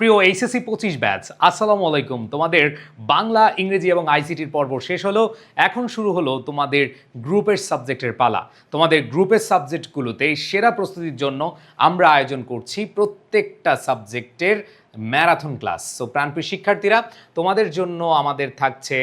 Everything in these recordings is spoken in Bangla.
প্রিয় এইচএসসি পঁচিশ ব্যাচ, আসসালামু আলাইকুম। তোমাদের বাংলা, ইংরেজি এবং আইসিটির পর্ব শেষ হলো। এখন শুরু হলো তোমাদের গ্রুপের সাবজেক্টের পালা। তোমাদের গ্রুপের সাবজেক্টগুলোতে সেরা প্রস্তুতির জন্য আমরা আয়োজন করছি প্রত্যেকটা সাবজেক্টের ম্যারাথন ক্লাস। সো প্রাণপ্রিয় শিক্ষার্থীরা, তোমাদের জন্য আমাদের থাকছে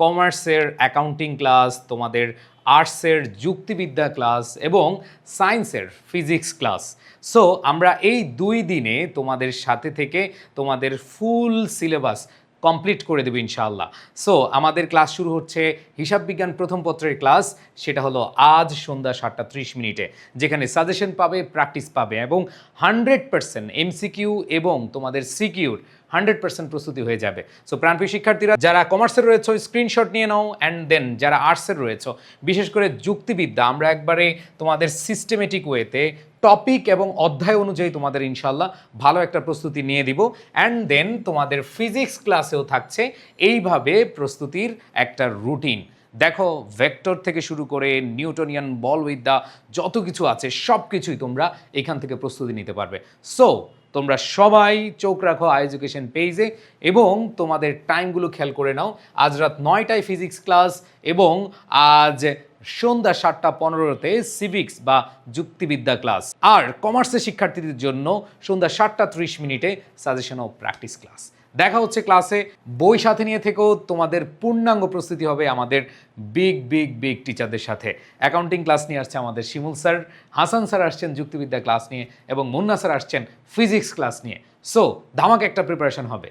কমার্সের অ্যাকাউন্টিং ক্লাস, তোমাদের আর্টসের যুক্তিবিদ্যা ক্লাস এবং সায়েন্সের ফিজিক্স ক্লাস। সো আমরা এই দুই দিনে তোমাদের সাথে থেকে তোমাদের ফুল সিলেবাস কমপ্লিট করে দেবো ইনশাআল্লাহ। সো আমাদের ক্লাস শুরু হচ্ছে হিসাব বিজ্ঞান প্রথম পত্রের ক্লাস সেটা হলো আজ সন্ধ্যা সাতটা ত্রিশ মিনিটে, যেখানে সাজেশন পাবে প্র্যাকটিস পাবে এবং হান্ড্রেড পার্সেন্ট এমসিকিউ এবং তোমাদের সিকিউর হান্ড্রেড পার্সেন্ট প্রস্তুতি হয়ে যাবে। সো প্রাণপ্রিয় শিক্ষার্থীরা, যারা কমার্সের রয়েছে স্ক্রিনশট নিয়ে নাও অ্যান্ড দেন যারা আর্টসের রয়েছে, বিশেষ করে যুক্তিবিদ্যা, আমরা একবারে তোমাদের সিস্টেমেটিক ওয়েতে টপিক এবং অধ্যায় অনুযায়ী তোমাদের ইনশাল্লাহ ভালো একটা প্রস্তুতি নিয়ে দিব। অ্যান্ড দেন তোমাদের ফিজিক্স ক্লাসেও থাকছে। এইভাবে প্রস্তুতির একটা রুটিন দেখো ভেক্টর থেকে শুরু করে নিউটনিয়ান বল বলবিদ্যা যত কিছু আছে সব কিছুই তোমরা এখান থেকে প্রস্তুতি নিতে পারবে। সো তোমরা সবাই চোখ রাখো এডুকেশন পেজে এবং তোমাদের টাইমগুলো খেয়াল করে নাও। আজ রাত নয়টায় ফিজিক্স ক্লাস এবং আজ সন্ধ্যা সাতটা পনেরোতে সিভিক্স বা যুক্তিবিদ্যা ক্লাস। আর কমার্সের শিক্ষার্থীদের জন্য সন্ধ্যা সাতটা ত্রিশ মিনিটে সাজেশন ও প্র্যাকটিস ক্লাস। দেখা হচ্ছে ক্লাসে। বই সাথে নিয়ে থেকেও তোমাদের পূর্ণাঙ্গ প্রস্তুতি হবে আমাদের বিগ বিগ বিগ টিচারদের সাথে। অ্যাকাউন্টিং ক্লাস নিয়ে আসছে আমাদের শিমুল স্যার। হাসান স্যার আসছেন যুক্তিবিদ্যা ক্লাস নিয়ে এবং মুন্না স্যার আসছেন ফিজিক্স ক্লাস নিয়ে। সো, ধামাক একটা প্রিপারেশন হবে।